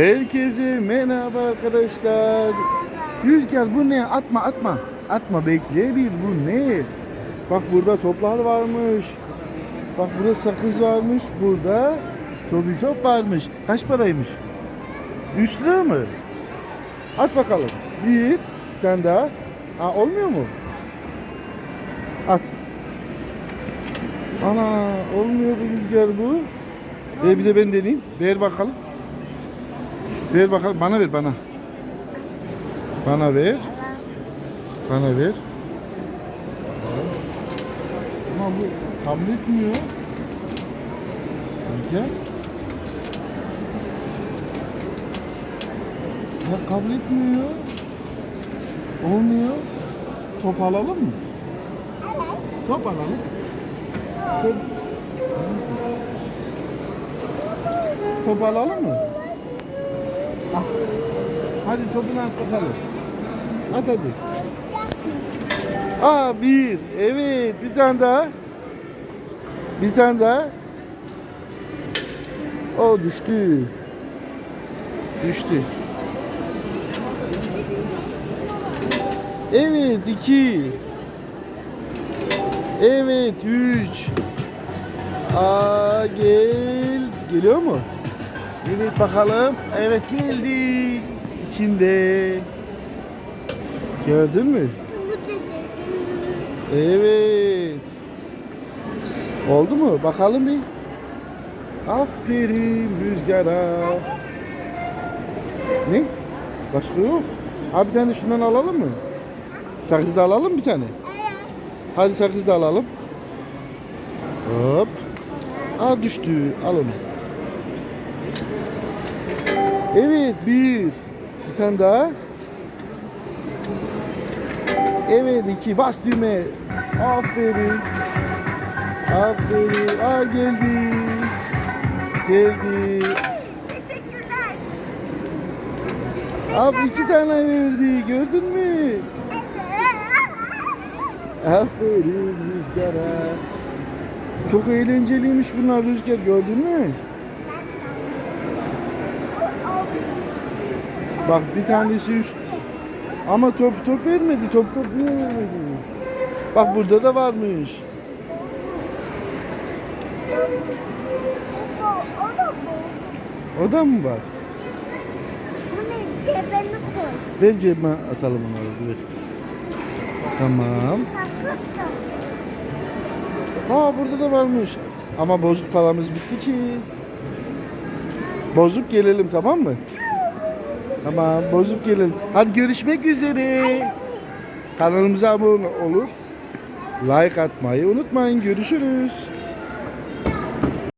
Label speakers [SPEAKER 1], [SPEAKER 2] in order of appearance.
[SPEAKER 1] Herkese merhaba arkadaşlar. Rüzgar bu ne? Atma atma. Atma bekle bir bu ne? Bak burada toplar varmış. Bak burada sakız varmış. Burada tobi top varmış. Kaç paraymış? 3 lira mı? At bakalım. Bir, bir tane daha. Ha olmuyor mu? At. Ana olmuyor bu rüzgar bu. Ver bir de ben deneyeyim. Ver bakalım. Ver bakalım. Bana ver bana. Bana ver. Bana ver. Ama bu kabul etmiyor. Rüzgar. Ya kabul etmiyor. Olmuyor. Top alalım mı? Top alalım. Top. Top alalım mı? Al. Hadi topunu at bakalım. At hadi. Aa bir. Evet bir tane daha. Bir tane daha. O düştü. Düştü. Evet iki. Evet üç. Aa gel. Geliyor mu? Evet bakalım. Evet geldi. İçinde. Gördün mü? Evet. Oldu mu? Bakalım bir. Aferin rüzgara. Ne? Başka yok. Abi bir tane şundan alalım mı? Sakız da alalım bir tane. Hadi sakız da alalım. Hop. Aa düştü. Al onu. Evet bir. Bir tane daha. Evet iki. Bas düğme. Aferin. Aferin. Aa geldi. Geldi.
[SPEAKER 2] Teşekkürler.
[SPEAKER 1] Abi iki tane verdi. Gördün mü? Aferin Rüzgar'a. Çok eğlenceliymiş bunlar Rüzgar. Gördün mü? Bak bir tanesi üç. Ama top top vermedi. Top top niye vermedi? Bak burada da varmış.
[SPEAKER 2] O, da
[SPEAKER 1] mı var?
[SPEAKER 2] Bunu cebine koy.
[SPEAKER 1] Ver cebime atalım onları. Ver. Tamam. Aa burada da varmış. Ama bozuk paramız bitti ki. Bozuk gelelim tamam mı? Tamam bozuk gelelim. Hadi görüşmek üzere. Kanalımıza abone olur. Like atmayı unutmayın. Görüşürüz.